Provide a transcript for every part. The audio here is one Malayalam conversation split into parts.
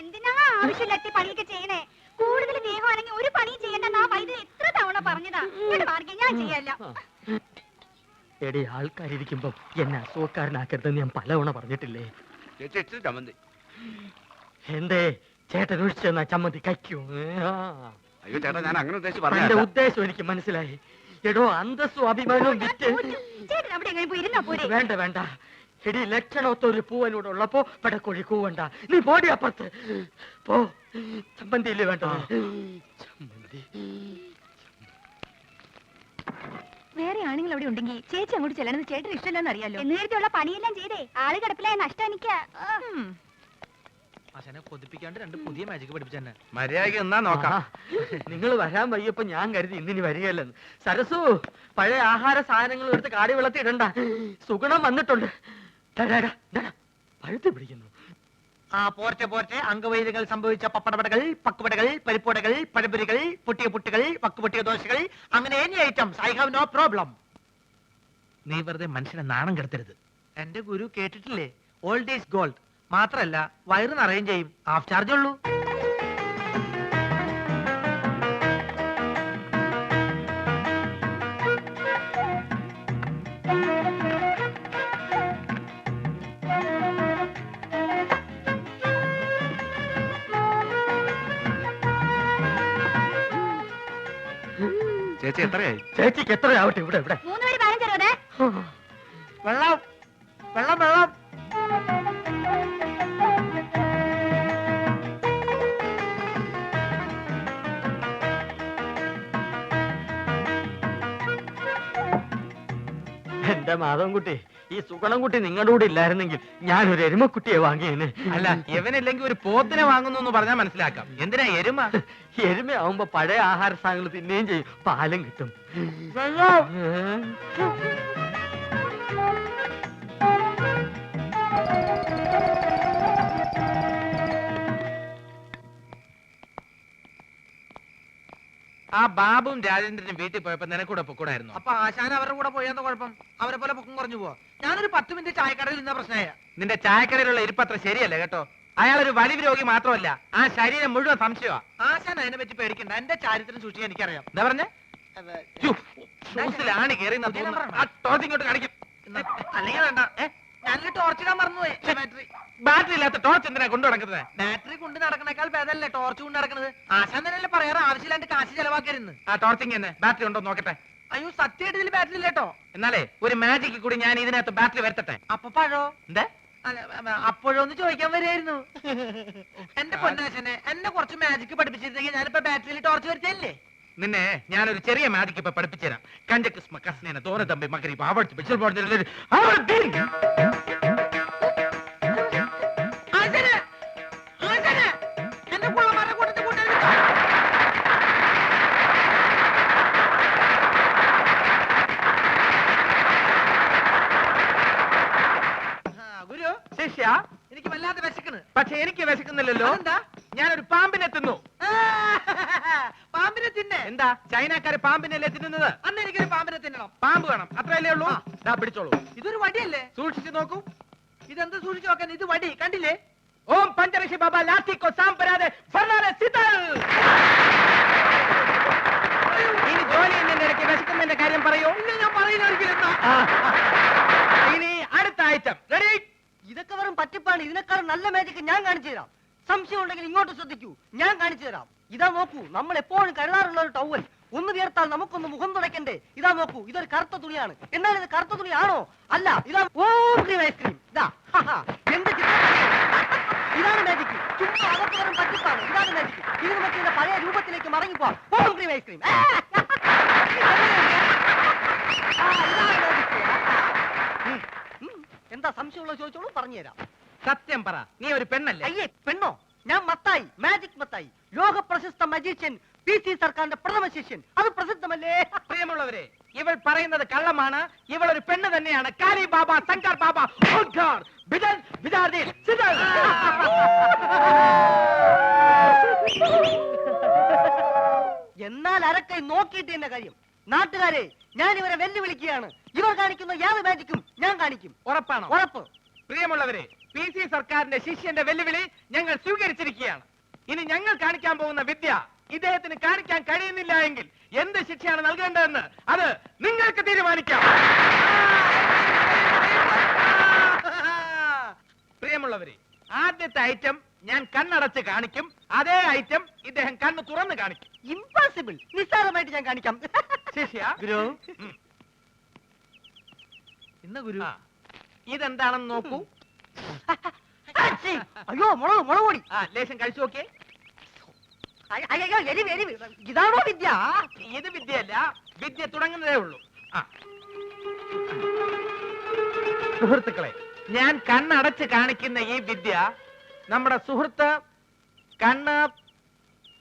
എന്തിനാ ആവശ്യമില്ലാത്ത പണിയൊക്കെ ചെയ്യണേ? കൂടുതൽ ദേഹമാണെങ്കിൽ ഒരു പണിയും ചെയ്യണ്ടെന്ന് വൈദ്യുതി എത്ര തവണ പറഞ്ഞതാ? ഇങ്ങോട്ട് മാറിക്കാൻ ഞാൻ ചെയ്യല്ല. എടി ആൾക്കാരിയ്ക്കുമ്പോ എന്നെ അസുഖക്കാരനാക്കരുതെന്ന് ഞാൻ പലവണ പറഞ്ഞിട്ടില്ലേ? എന്തേ? ചേട്ടൻ ഒഴിച്ചു തന്ന ചമ്മന്തി കയ്ക്കൂ ആ. അയ്യോ ചേട്ടാ ഞാൻ അങ്ങനെ ഉദ്ദേശിച്ച് എന്റെ ഉദ്ദേശം എനിക്ക് മനസ്സിലായി. എടോ അന്തസ്സും അഭിമാനവും വിറ്റ്. ചേട്ടൻ അവിടെ എങ്ങനെ പോയി ഇരുന്നാ പോരെ? വേണ്ട വേണ്ട. എടി ലക്ഷണമൊത്ത ഒരു പൂവനോട് ഉള്ളപ്പോ പടക്കോഴി കൂവണ്ട നീ പോടി അപ്പുറത്ത്. പോ. ചമ്മന്തിയില്ലേ വേണ്ട ചമ്മന്തി. വേറെ ആണുങ്ങൾ അവിടെ ഉണ്ടെങ്കിൽ ചേച്ചി അങ്ങോട്ട് ചെല്ലണമെന്ന് ചേട്ടൻ ഇഷ്ടമല്ലെന്ന് അറിയാലോ. നേരത്തെ ഉള്ള പണിയെല്ലാം ചെയ്തേ. ആൾ കിടപ്പിലായ നഷ്ടം എനിക്കാ. ആ. ഉം. അച്ഛനെ കൊതിപ്പിക്കാണ്ട് രണ്ട് പുതിയ മാജിക് പഠിപ്പിച്ചെന്നെ മര്യാദയ്ക്ക് എന്നാ നോക്കാം. നിങ്ങൾ വരാൻ വയ്യപ്പോ ഞാൻ കരുതി ഇന്നിനി വരികയല്ലെന്ന്. സരസു പഴയ ആഹാര സാധനങ്ങൾ എടുത്ത് കാടി വെള്ളത്തിൽ ഇടണ്ട. സുഗുണം വന്നിട്ടുണ്ട്. ഡാ, ഡാ, ഡാ, ഡാ, ഡാ. പഴുത്ത് പിടിക്കുന്നു. ആ പോർട്ടെ പോർട്ടെ അംഗവൈദ്യങ്ങൾ സംഭവിച്ച പപ്പടപടകൾ പക്കുപടകൾ പരിപ്പുടകൾ പഴപുരികൾ പൊട്ടിയ പുട്ടുകൾ വക്കുപൊട്ടിയ ദോശകൾ. അങ്ങനെ any items I have no problem നീ വെറുതെ മനുഷ്യനെ നാണം കെടുത്തരുത്. എന്റെ ഗുരു കേട്ടിട്ടില്ലേ? ഓൾഡ് ഈസ് ഗോൾഡ് മാത്രല്ല വയറ് നിറയും ചെയ്യും. ഹാഫ് ചാർജ് ഉള്ളൂ. ചേച്ചി എത്രയായി? ചേച്ചിക്ക് എത്രയാവട്ടെ ഇവിടെ ഇവിടെ. മൂന്ന് പേര് വെള്ളം വെള്ളം വെള്ളം. മാധവൻകുട്ടി ഈ സുഗണൻകുട്ടി നിങ്ങളുടെ കൂടെ ഇല്ലായിരുന്നെങ്കിൽ ഞാൻ ഒരു എരുമക്കുട്ടിയെ വാങ്ങിയേനെ. അല്ല ഇവനില്ലെങ്കിൽ ഒരു പോത്തിനെ വാങ്ങുന്നു എന്ന് പറഞ്ഞാൽ മനസ്സിലാക്കാം. എന്തിനാ എരുമ? എരുമയാവുമ്പോ പഴയ ആഹാര സാധനങ്ങൾ തിന്നുകയും ചെയ്യും. പാലും കിട്ടും. ആ ബാബും രാജേന്ദ്രനും വീട്ടിൽ പോയപ്പോ നിനക്കൂടെ പൊക്കൂടായിരുന്നു അപ്പൊ ആശാൻ അവരുടെ കൂടെ പോയെന്ന കുഴപ്പം അവരെ പോലെ പൊക്കം കുറഞ്ഞു പോവാ ഞാനൊരു പത്ത് മിനിറ്റ് ചായക്കടയിൽ നിന്ന പ്രശ്നമായ നിന്റെ ചായക്കടയിലുള്ള ഇരിപ്പത്ര ശരിയല്ല കേട്ടോ അയാൾ ഒരു വലിവ് രോഗി മാത്രമല്ല ആ ശരീരം മുഴുവൻ സംശയമാ ആശാൻ അതിനെ പറ്റി പേടിക്കണ്ട എന്റെ ചാരിത്രം സൂക്ഷിക്കാൻ എനിക്കറിയാം എന്താ പറഞ്ഞേ ഷൂസിലാണ് കാണിക്കും അല്ലെങ്കിൽ വേണ്ട ഞാനൊരു ടോർച്ച് ഇടാൻ മറന്നുപോയി. ബാറ്ററി ബാറ്ററി ഇല്ലാത്ത ടോർച്ച് എന്തിനാ കൊണ്ടു നടക്കുന്നത്? ബാറ്ററി കൊണ്ട് നടക്കണേക്കാൾ ഭേദമല്ലേ ടോർച്ച് കൊണ്ട് നടക്കുന്നത് ആശാൻ തന്നെയല്ലേ പറയാറ് ആവശ്യമില്ലാണ്ട് കാശ് ചെലവാക്കരുന്ന് ആ ടോർച്ചിങ് തന്നെ ബാറ്ററി ഉണ്ടോ നോക്കട്ടെ. അയ്യോ സത്യമായിട്ട് ഇതിൽ ബാറ്ററി ഇല്ലേട്ടോ എന്നാലേ ഒരു മാജിക്ക് കൂടി ഞാൻ ഇതിനകത്ത് ബാറ്ററി വരുത്തട്ടെ? അപ്പൊ പഴോ? എന്താ? അപ്പോഴൊന്ന് ചോദിക്കാൻ വരുമായിരുന്നു എന്റെ പൊന്നാശനെ എന്നെ കുറച്ച് മാജിക് പഠിപ്പിച്ചിരുന്നെങ്കിൽ ഞാനിപ്പോ ബാറ്ററിയിൽ ടോർച്ച് വരുത്തല്ലേ നിന്നെ ഞാനൊരു ചെറിയ മാജിക് ഇപ്പൊ പഠിപ്പിച്ചുതരാം. കഞ്ചക്കിസ്മ കസ്നേന തോന തമ്പി മകരി ആവർത്തി ശിഷ്യ എനിക്ക് വല്ലാതെ വിശക്കണ് പക്ഷെ എനിക്ക് വിശക്കുന്നില്ലല്ലോ. എന്താ ഞാനൊരു പാമ്പിനെ തിന്നു. പാമ്പിനെ തിന്നെ. എന്താ? ചൈനക്കാര് പാമ്പിനല്ലേ തിന്നുന്നത്? അന്ന് എനിക്കൊരു പാമ്പിനെ തിന്നണം. പാമ്പ് വേണം. അത്രയല്ലേ ഉള്ളൂ? ദാ പിടിച്ചോളൂ. ഇതൊരു വടിയല്ലേ? സൂക്ഷിച്ചു നോക്കൂ. ഇതെന്ത് സൂക്ഷിച്ചു നോക്കാൻ? ഇത് വടി. കണ്ടില്ലേ? ഓം പഞ്ചരക്ഷി ബാബ ലാത്തിക്കോ സാമ്പരാതെ ഇനി ജോലി എന്നെ ഇടയ്ക്ക് വിശക്കുന്നതിന്റെ കാര്യം പറയൂ. ഇല്ല ഞാൻ പറയുന്ന ഒരിക്കലും ഇതൊക്കെ വെറും പറ്റിപ്പാണ്. ഇതിനേക്കാളും നല്ല മാജിക് ഞാൻ കാണിച്ചു തരാം. സംശയം ഉണ്ടെങ്കിൽ ഇങ്ങോട്ട് ശ്രദ്ധിക്കൂ. ഞാൻ കാണിച്ചു തരാം. ഇതാ നോക്കൂ നമ്മൾ എപ്പോഴും കരുതാറുള്ള ഒരു ടവൽ ഒന്ന് വിയർത്താൽ നമുക്കൊന്ന് മുഖം തുടയ്ക്കണ്ടേ? ഇതാ നോക്കൂ ഇതൊരു കറുത്ത തുണിയാണ്. എന്നാൽ ഇത് കറുത്ത തുണിയാണോ? അല്ല ഇതാ ഓം ക്രീം ഐസ്ക്രീം ഇതാ. എന്ത് ഇതാണ് മാജിക് ചുമ്മാ അകത്ത് വെറും പറ്റിപ്പാണ്. ഇതാണ് മാജിക് ഇതിന് പറ്റിയ പഴയ രൂപത്തിലേക്ക് മടങ്ങിപ്പോവാം. ഓം ക്രീം ഐസ്ക്രീം ഇതാണ്. എന്താ സംശയമുള്ള ചോദിച്ചോളൂ പറഞ്ഞുതരാം. സത്യം പറ. നീ ഒരു പെണ്ണല്ലേ? അയ്യേ പെണ്ണോ? ഞാൻ മത്തായി മാജിക് മത്തായി. ലോക പ്രശസ്ത മജീഷ്യൻ പി സി സർക്കാരിന്റെ പ്രഥമ ശിഷ്യൻ. അത് പ്രസിദ്ധമല്ലേ? പ്രിയമുള്ളവരെ ഇവൾ പറയുന്നത് കള്ളമാണ്. ഇവൾ ഒരു പെണ്ണ് തന്നെയാണ്. കാലി ബാബ ശങ്കർ ബാബ ബിദൻ, ബിദാർദി. എന്നാൽ അരക്കൈ നോക്കിയിട്ട് എന്നെ കാര്യം നാട്ടുകാരെ ഞാൻ ഇവരെ വെല്ലുവിളിക്കുകയാണ്. ഇവർ കാണിക്കുന്ന ഏത് മാജിക്കും ഞാൻ കാണിക്കും. ഉറപ്പാണോ? ഉറപ്പ്. പ്രിയമുള്ളവരെ പി സി സർക്കാരിന്റെ ശിഷ്യന്റെ വെല്ലുവിളി ഞങ്ങൾ സ്വീകരിച്ചിരിക്കുകയാണ്. ഇനി ഞങ്ങൾ കാണിക്കാൻ പോകുന്ന വിദ്യ ഇദ്ദേഹത്തിന് കാണിക്കാൻ കഴിയുന്നില്ല എങ്കിൽ എന്ത് ശിക്ഷയാണ് നൽകേണ്ടതെന്ന് അത് നിങ്ങൾക്ക് തീരുമാനിക്കാം. പ്രിയമുള്ളവരെ ആദ്യത്തെ ഐറ്റം ഞാൻ കണ്ണടച്ച് കാണിക്കും. അതേ ഐറ്റം ഇദ്ദേഹം കണ്ണ് തുറന്ന് കാണിക്കും. ഇമ്പോസിബിൾ നിസ്സാരമായിട്ട് ഞാൻ കാണിക്കാം. ശിഷ്യ. ഗുരു. ഇന്ന ഗുരു. ഇതെന്താണെന്ന് നോക്കൂ. അയ്യോ മുളക് മുളക് പൊടി. ആ ലേശം കഴിച്ചു നോക്കിയേ. അയ്യ, എരിവ് എരിവ്. ഇതാണോ വിദ്യ? ഇത് വിദ്യയല്ല. വിദ്യ തുടങ്ങുന്നതേ ഉള്ളൂ. ആ. സുഹൃത്തുക്കളെ ഞാൻ കണ്ണടച്ച് കാണിക്കുന്ന ഈ വിദ്യ നമ്മുടെ സുഹൃത്ത് കണ്ണ്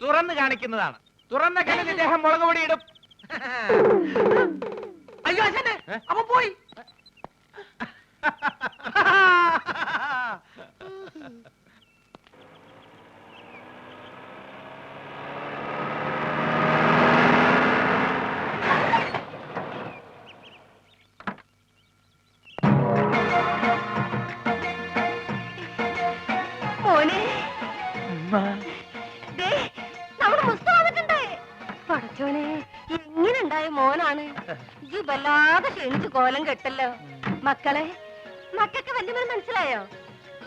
തുറന്ന് കാണിക്കുന്നതാണ്. തുറന്ന കണ്ണിൽ ഇദ്ദേഹം മുളക് പൊടി ഇടും. അയ്യോ അച്ഛനെ? അപ്പൊ പോയി. കെട്ടല്ലോ മക്കളെ മക്കൾക്ക് വല്യമ്മ മനസ്സിലായോ?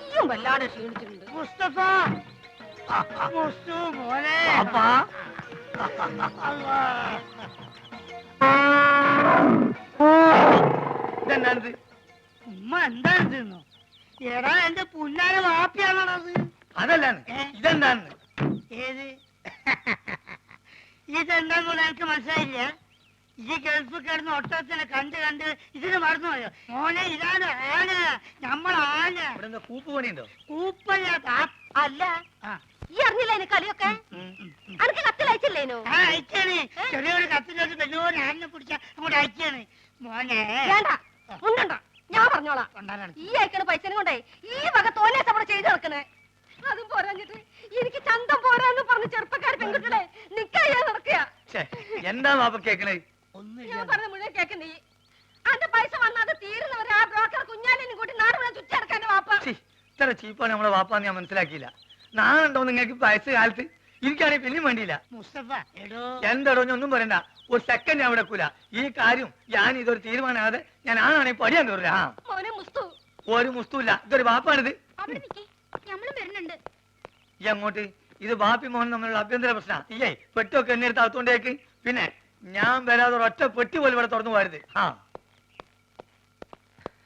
ഈയും വല്ലാതെ ക്ഷീണിച്ചിട്ടുണ്ട്. മുസ്തഫ! മുസ്തു മോനെ! ഇതെന്നാണിത് ഉമ്മ എന്താണെന്നോ എടാ എന്റെ പുന്നാര വാപ്പിയാണത്. അതല്ലാണ് ഇതെന്താണ് ഏത്? ഇതെന്താന്ന് എനിക്ക് മനസ്സിലായില്ല. ഈ ഗൾഫ് കിടന്ന് ഒട്ടത്തിനെ കണ്ട് കണ്ട് ഇതിന് മറന്നുപോയോ മോനെ ഇതാണ് ആന നമ്മൾ ആന ഇവിടെ കൂപ്പ് പണിയുണ്ടോ? കൂപ്പല്ല അല്ല. ആ. ഈ അറിഞ്ഞില്ല അതിന് കളിയൊക്കെ? അനക്ക് കത്തിലയച്ചില്ലേനോ ആ അയച്ചാണ് ചെറിയൊരു കത്തിലോട്ട് വലിയൊരു ആനെ പിടിച്ച അങ്ങോട്ട് അയച്ചാണ് മോനെ. വേണ്ട. ഉണ്ടണ്ട ഞാൻ പറഞ്ഞോളാം. കൊണ്ടാനാണ്. ഈ അയക്കണ പൈസ കൊണ്ടേ ഈ വക തോന്നെ അവിടെ ചെയ്ത് നടക്കണേ. അതും പോരാഞ്ഞിട്ട് എനിക്ക് ചന്തം പോരാന്ന് പറഞ്ഞ് ചെറുപ്പക്കാർ പെൺകുട്ടികളെ നിക്കാ നടക്കുക എന്താ കേക്കണേ? ഞാൻ പറഞ്ഞ മുഴുവൻ നീ. അന്റെ പൈസ വന്നത് തീരുന്നവരെ ആ ബ്രോക്കർ കുഞ്ഞാലിനും കൂട്ടി നാട് മുഴുവൻ ചുറ്റടക്കാന്റെ വാപ്പ. ഇത്ര ചീപ്പാണ് നമ്മളെ വാപ്പാന്ന് ഞാൻ മനസ്സിലാക്കിയില്ല. നാളുണ്ടോ നിങ്ങൾക്ക് പൈസ കാലത്ത്. എനിക്കാണെങ്കിൽ പിന്നെയും വേണ്ടിയില്ല. മുസ്തഫ എടോ. എന്തടോ ഞാൻ ഒന്നും പറയണ്ട. ഒരു സെക്കൻഡ് ഞാൻ വിടക്കൂല ഈ കാര്യം ഞാൻ ഇതൊരു തീരുമാനമാകാതെ ഞാൻ ആണാണെങ്കിൽ പടിയാൻ കയറില്ല ആ. മോനെ മുസ്തു. ഒരു മുസ്തുല്ല ഇതൊരു വാപ്പാണിത്. അവിടെ നിക്കേ. നമ്മളും വരുന്നുണ്ട്. ഈ അങ്ങോട്ട് ഇത് ബാപ്പി മോഹൻ തമ്മിലുള്ള അഭ്യന്തര പ്രശ്നം. ഇല്ലേ പെട്ടൊക്കെ എന്നെ എടുത്ത് അകത്തോണ്ടേക്ക് പിന്നെ ഞാൻ വരാതെ ഒറ്റ പെട്ടി പോലും ഇവിടെ തുറന്നു പോരുത് ആ.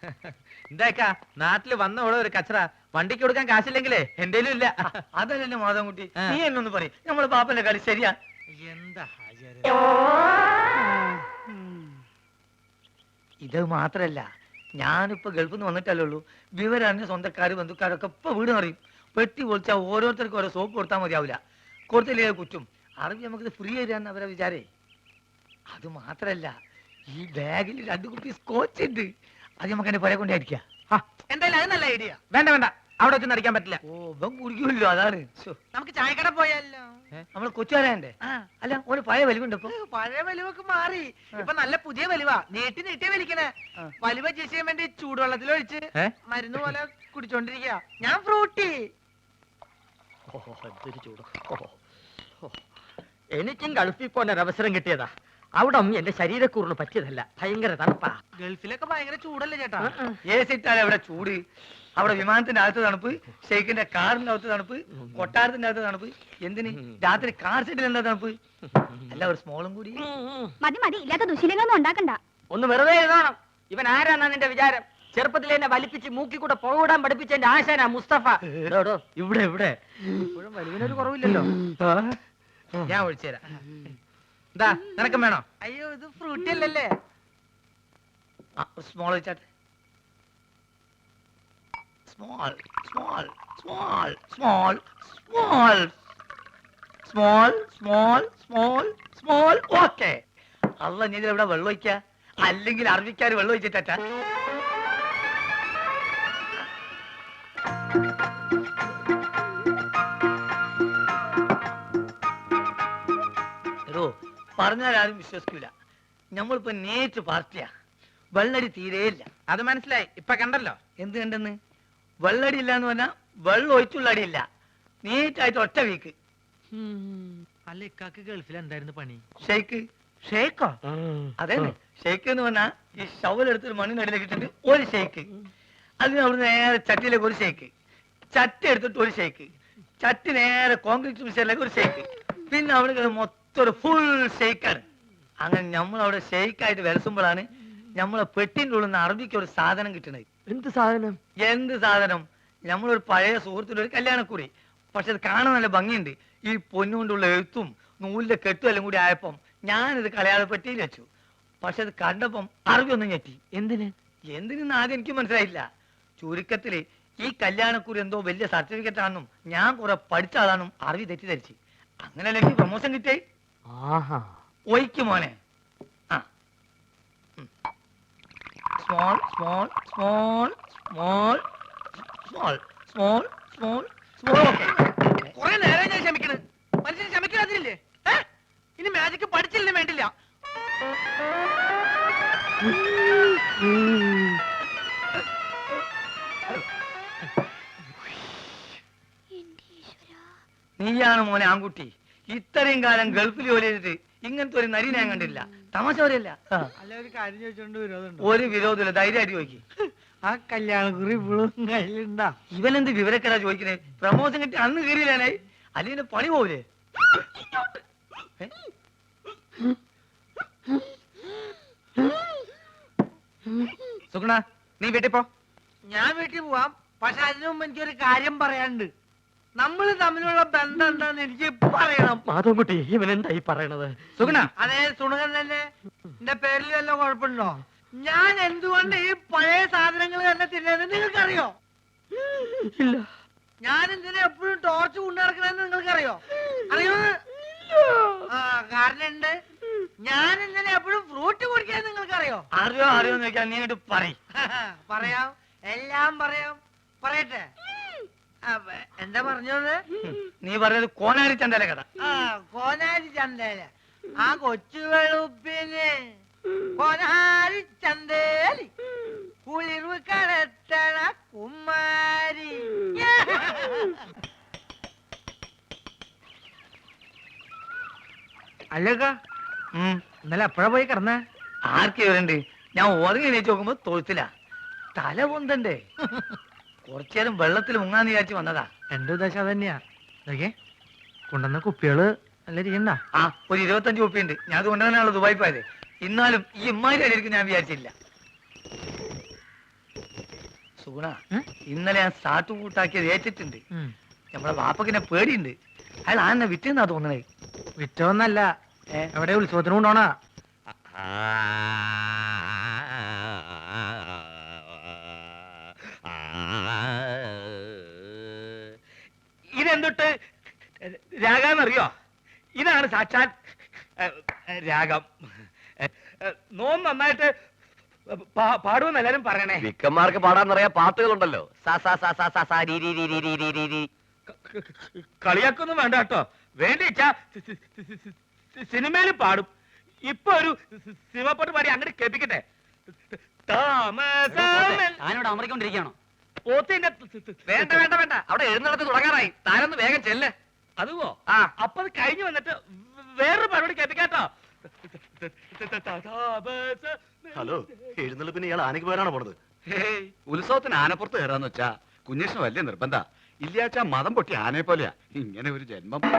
എന്താക്കാ നാട്ടിൽ വന്ന ഇവിടെ ഒരു കച്ചറ. വണ്ടിക്ക് കൊടുക്കാൻ കാശില്ലെങ്കിലേ? എന്തേലും ഇല്ല. അതല്ലേ മാധവൻകുട്ടി. ആ. നീ എന്നൊന്ന് പറയും. നമ്മൾ പാപ്പന്റെ കളി ശരിയാ. എന്താ ഇത് മാത്രല്ല. ഞാനിപ്പോ ഗൾഫിൽ നിന്ന് വന്നിട്ടല്ലേ ഉള്ളൂ. വിവരാണ് സ്വന്തക്കാര് ബന്ധുക്കാരൊക്കെ ഇപ്പൊ വീട് അറിയും പെട്ടി പൊളിച്ചാൽ ഓരോരുത്തർക്കും ഓരോ സോപ്പ് കൊടുത്താൽ മതിയാവില്ല കൊടുത്തില്ലേ കുറ്റും. അറിവ് നമുക്ക് ഫ്രീ ആയിരുന്നു അവരെ വിചാരേ. അത് മാത്രല്ല ഈ ബാഗിൽ രണ്ട് കുപ്പി സ്കോച്ച് ഉണ്ട്. അത് നമുക്ക് എന്റെ പുര കൊണ്ടായിരിക്കാം എന്തായാലും അത് നല്ല ഐഡിയ വേണ്ട വേണ്ട. അവിടെ വെച്ച് അടിക്കാൻ പറ്റില്ല. ഓ ഇവൻ കുടിക്കുമല്ലോ അതാണ്. നമുക്ക് ചായക്കട പോയാലോ? നമ്മൾ കൊച്ചുകാരന്റെ അല്ല ഓന് പഴയ വലിവുണ്ട് ഇപ്പൊ. പഴയ വലിവൊക്കെ മാറി. ഇപ്പൊ നല്ല പുതിയ വലിവാ. നീട്ടി നീട്ടിയ വലിക്കണേ. വലിവ ചേച്ചി ചെയ്യാൻ വേണ്ടി ചൂടുവെള്ളത്തിൽ ഒഴിച്ച് മരുന്ന് പോലെ കുടിച്ചോണ്ടിരിക്കുക ഞാൻ ഫ്രൂട്ടി. എനിക്കും ഗൾഫിൽ പോകാൻ ഒരവസരം അവസരം കിട്ടിയതാ. അവിടെ എന്റെ ശരീരക്കൂറിന് പറ്റിയതല്ല. ഭയങ്കര തണുപ്പാ. ഗൾഫിലൊക്കെ ഭയങ്കര ചൂടല്ലേ ചേട്ടാ? ഏ സിറ്റാലേ അവിടെ ചൂട്? അവിടെ വിമാനത്തിന്റെ അകത്ത് തണുപ്പ് ഷെയ്ഖിന്റെ കാറിന്റെ അകത്ത് തണുപ്പ് കൊട്ടാരത്തിന്റെ അകത്ത് തണുപ്പ്. എന്തിന്? രാത്രി കാർ സീറ്റിൽ എന്താ തണുപ്പ്? അല്ല ഒരു സ്മോളും കൂടി. മതി മതി. ഇല്ലാത്ത ദുശീലങ്ങളൊന്നും ഉണ്ടാക്കണ്ട. ഒന്ന് വെറുതെ എഴുതണം. ഇവൻ ആരാന്നാ നിന്റെ വിചാരം? ചെറുപ്പത്തിൽ എന്നെ വലിപ്പിച്ച് മൂക്കി കൂടെ പുകവിടാൻ പഠിപ്പിച്ച എന്റെ ആശാനാ മുസ്തഫ. ഇവിടെ ഇവിടെ. ഇപ്പോഴും വലിവിനൊരു കുറവില്ലല്ലോ. ഞാൻ ഒഴിച്ചുതരാം എന്താ നിനക്കും വേണോ? അയ്യോ ഇത് ഫ്രൂട്ടി അല്ലല്ലേ? Small വെച്ചാട്ടെ. Small small small small small small small small small okay അല്ല ഞാൻ ഇവിടെ വെള്ളം ഒഴിക്ക? അല്ലെങ്കിൽ അറബിക്കാർ വെള്ളം ഒഴിച്ചിട്ടാ? പറഞ്ഞാൽ ആരും വിശ്വസിക്കൂല. നമ്മളിപ്പോ നേറ്റ് പാർട്ടിയാ. വെള്ളടി തീരെയില്ല അത് മനസ്സിലായി. ഇപ്പൊ കണ്ടല്ലോ. എന്ത് കണ്ടെന്ന്? വെള്ളടി ഇല്ല എന്ന് പറഞ്ഞാൽ വെള്ളം ഒഴിച്ചുള്ള അടിയില്ല നീറ്റായിട്ട് ഒറ്റ വീക്ക് അല്ല ഇക്കാക്ക് ഗൾഫിൽ എന്തായിരുന്നു പണി? ഷെയ്ക്ക് ഷെയ്ക്കോ അതെ ഷെയ്ക്ക് എന്ന് പറഞ്ഞാൽ ഈ ഷവലെടുത്ത് മണ്ണിനടിയിലേക്ക് ഇട്ടിട്ട് ഒരു ഷെയ്ക്ക് അതിന് അവിടെ നേരെ ചട്ടിയിലേക്ക് ഒരു ഷെയ്ക്ക് ചട്ടി എടുത്തിട്ട് ഒരു ഷെയ്ക്ക് ചട്ടി നേരെ കോൺക്രീറ്റ് മിഷനിലേക്ക് ഒരു ഷെയ്ക്ക് പിന്നെ അവിടെ മൊത്തം ഒരു ഫുൾ ഷെയ്ക്കാണ് അങ്ങനെ നമ്മൾ അവിടെ ഷെയ്ക്കായിട്ട് വിലസുമ്പോഴാണ് നമ്മളെ പെട്ടിന്റെ ഉള്ളിൽ നിന്ന് അറബിക്ക് ഒരു സാധനം കിട്ടണത്. എന്ത് സാധനം? എന്ത് സാധനം? നമ്മളൊരു പഴയ സുഹൃത്തിന്റെ ഒരു കല്യാണക്കുറി പക്ഷെ അത് കാണാൻ നല്ല ഭംഗിയുണ്ട്. ഈ പൊന്നുകൊണ്ടുള്ള എഴുത്തും നൂലിന്റെ കെട്ടും എല്ലാം കൂടി ആയപ്പം ഞാനിത് കളയാതെ പെട്ടിയിൽ വെച്ചു. പക്ഷെ അത് കണ്ടപ്പം അറബി ഒന്നും ഞെട്ടി. എന്തിന്? എന്തിനെന്ന് ആദ്യം എനിക്ക് മനസ്സിലായില്ല. ചുരുക്കത്തിൽ ഈ കല്യാണക്കുറി എന്തോ വലിയ സർട്ടിഫിക്കറ്റ് ആണെന്നും ഞാൻ കുറെ പഠിച്ചതാണെന്നും അറിവ് തെറ്റിദ്ധരിച്ച്. അങ്ങനെ അല്ലെങ്കിൽ പ്രൊമോഷൻ കിട്ടിയേ? ആഹാ. ഒയ്ക്ക് മോനെ. ആ. Small small small small small small small small. Okay. കുറെ നേരം ഞാൻ ക്ഷമിക്കണ്. മനുഷ്യൻ ക്ഷമിക്കാതില്ലേ ഇനി മാജിക് പഠിച്ചില്ലേ വേണ്ടില്ല. നീയാണ് മോനെ ആൺകുട്ടി. ഇത്രയും കാലം ഗൾഫിൽ ജോലി ചെയ്തിട്ട് ഇങ്ങനത്തെ ഒരു നരി ഞാൻ കണ്ടില്ല തമാശ പറയല്ല. അല്ല ഒരു കാര്യം ചോദിച്ചോണ്ട് വിരോധമുണ്ടോ ഒരു വിരോധമില്ല ധൈര്യമായിട്ട് ചോദിക്കും. ആ കല്യാണക്കുറി ഇപ്പോഴും കയ്യിലുണ്ടാ. ഇവനെന്ത് വിവരക്കടാ ചോദിക്കണേ? പ്രമോഷൻ കിട്ടി അന്ന് കയറിയില്ലാനായി അല്ലെങ്കിൽ പണി പോവില്ലേ? സുഗുണ നീ വീട്ടിൽ പോ. ഞാൻ വീട്ടിൽ പോവാം. പക്ഷെ അതിനു മുമ്പ് എനിക്കൊരു കാര്യം പറയാനുണ്ട്. നമ്മൾ തമ്മിലുള്ള ബന്ധം എന്താന്ന് എനിക്ക് പറയണം. മാധവൻകുട്ടി ഇവൻ എന്തായി പറയണത്? സുഗുണ. അതെ സുണകൻ തന്നെ. എന്റെ പേരിൽ വല്ല കുഴപ്പമുണ്ടോ? ഞാൻ എന്തുകൊണ്ട് ഈ പഴയ സാധനങ്ങൾ തന്നെ തിന്നത് നിങ്ങൾക്കറിയോ? ഇല്ല. ഞാൻ എന്തിനാ എപ്പോഴും ടോർച്ച് കൊണ്ടു നടക്കണെന്ന് നിങ്ങൾക്കറിയോ? അറിയോ? ആ കാരണം ഉണ്ട് ഞാൻ എന്തിനാ എപ്പോഴും ഫ്രൂട്ട് കുടിക്കാൻ നിങ്ങൾക്കറിയോ? അറിയോ അറിയോ നീ പറയും. പറയാം. എല്ലാം പറയാം. പറയട്ടെ. എന്താ പറഞ്ഞത് നീ പറഞ്ഞത് കോനാരി ചണ്ടല കഥ. ആ കോനാരി ചന്തേല. ആ കൊച്ചു വെളുപ്പിന് കോനാരി ചന്തേലി. കുളിർവ് കടത്തണ കുമാരി അല്ലക്ക. ഇന്നലെ അപ്പഴാ പോയി കിടന്ന? ആർക്കേ വിവരണ്ട് ഞാൻ ഓരോ എണീച്ച് നോക്കുമ്പോ തൊഴുത്തില്ല തല പൊന്തണ്ടേ കുറച്ചേരം വെള്ളത്തിൽ മുങ്ങാന്ന് വിചാരിച്ച് വന്നതാ. എന്റെ ഉദ്ദേശം അതന്നെയാ ഇതൊക്കെ കൊണ്ടുവന്ന കുപ്പികൾ നല്ല ഇരിക്കണ്ട? ആ ഒരു ഇരുപത്തഞ്ച് കുപ്പിയുണ്ട്. ഞാൻ അത് കൊണ്ടുവന്നാണല്ലോ ദുബായി പോയത്. എന്നാലും ഈ ഇമ്മാരി അടിയിരിക്കും ഞാൻ വിചാരിച്ചില്ല. സുഗുണ ഉം? ഇന്നലെ ഞാൻ സാട്ടു കൂട്ടാക്കിയത് ഏറ്റിട്ടുണ്ട്. നമ്മളെ വാപ്പക്കിനെ പേടിയുണ്ട്. അയാൾ ആന്നെ വിറ്റെന്നാ തോന്നണേ? വിറ്റോന്നല്ല ഏ? എവിടെ ഉത്സവത്തിന് കൊണ്ടോണാ തൊട്ട് രാഗാന്നറിയോ? ഇതാണ് സാക്ഷാൽ രാഗം. നോം നന്നായിട്ട് പാടുമെന്ന് എല്ലാരും പറയണേ. വിക്കന്മാർക്ക് പാടാന്നറിയാ പാട്ടുകളുണ്ടല്ലോ. കളിയാക്കൊന്നും വേണ്ട കേട്ടോ. വേണ്ടിച്ചാ സിനിമയിൽ പാടും. ഇപ്പൊ ഒരു സിനിമ പാട്ട് പാടി അങ്ങനെ കേൾപ്പിക്കട്ടെ. താമസം ഞാനിവിടെ അമറിക്കൊണ്ടിരിക്കുകയാണോ? പോത്തിന്റെ വേണ്ട വേണ്ട വേണ്ട. അവിടെ എഴുന്നള്ളത്ത് തുടങ്ങാറായി. താരൊന്ന് വേഗം ചെല്ല്. അതുവോ? ആ. അപ്പൊ അത് കഴിഞ്ഞു വന്നിട്ട് വേറൊരു പരിപാടി കേട്ടോ. ഹലോ എഴുന്നള്ളിപ്പിന് ഇയാൾ ആനയ്ക്ക് പോരാണോ പോണത്? ഹേയ്, ഉത്സവത്തിന് ആനപ്പുറത്ത് കയറാന്ന് വെച്ചാ കുഞ്ഞേഷന് വലിയ നിർബന്ധ. ഇല്ലാച്ചാ മതം പൊട്ടി ആനയെ പോലെയാ ഇങ്ങനെ ഒരു ജന്മം.